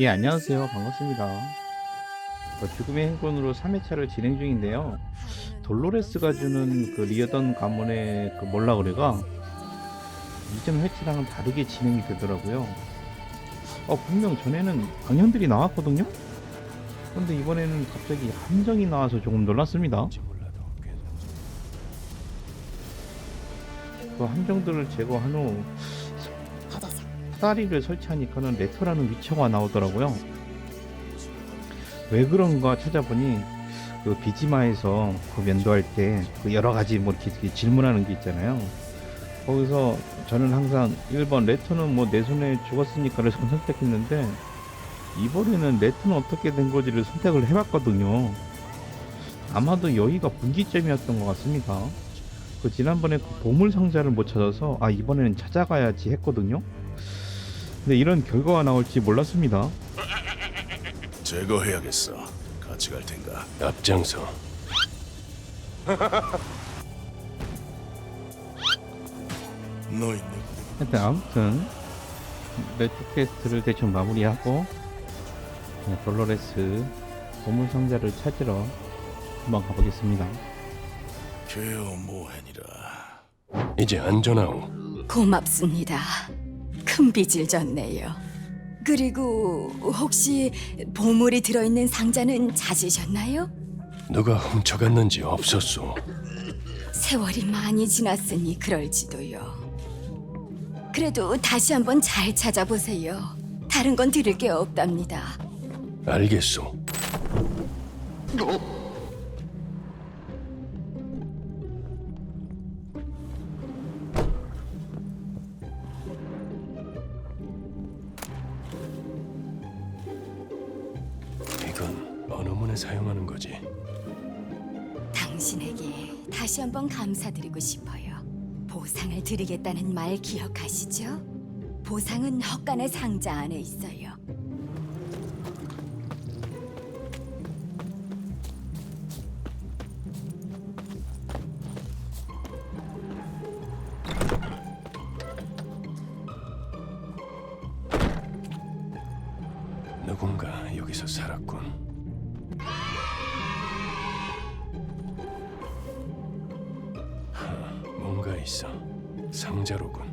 예, 안녕하세요. 반갑습니다. 어, 죽음의 행군으로 3회차를 진행 중인데요. 돌로레스가 주는 그 리어던 가문의 그 몰라그레가 이전 회차랑은 다르게 진행이 되더라고요. 어, 분명 전에는 강연들이 나왔거든요? 그런데 이번에는 갑자기 함정이 나와서 조금 놀랐습니다. 그 함정들을 제거한 후 사다리를 설치하니까는 레터라는 위쳐가 나오더라고요. 왜 그런가 찾아보니 그 비지마에서 그 면도할 때 그 여러 가지 뭐 이렇게, 이렇게 질문하는 게 있잖아요. 거기서 저는 항상 1번 레터는 뭐 내 손에 죽었으니까를 선택했는데 이번에는 레터는 어떻게 된 거지를 선택을 해봤거든요. 아마도 여기가 분기점이었던 것 같습니다. 그 지난번에 그 보물 상자를 못 찾아서 아 이번에는 찾아가야지 했거든요. 근데 이런 결과가 나올지 몰랐습니다. 제거해야겠어. 같이 갈 텐가? 앞장서 너 있는 하여튼 아무튼 레트 퀘스트를 대충 마무리하고 네, 돌로레스 보물 상자를 찾으러 한번 가보겠습니다. 케어 모헨이라. 이제 안전하오 고맙습니다. 큰 빚을 졌네요. 그리고 혹시 보물이 들어있는 상자는 찾으셨나요? 누가 훔쳐갔는지 없었소 세월이 많이 지났으니 그럴지도요. 그래도 다시 한번 잘 찾아보세요. 다른 건 들을 게 없답니다. 알겠소 이건 어느 문에 사용하는 거지? 당신에게 다시 한번 감사드리고 싶어요. 보상을 드리겠다는 말 기억하시죠? 보상은 헛간의 상자 안에 있어요. 누군가 여기서 살았군 있어. 상자로군.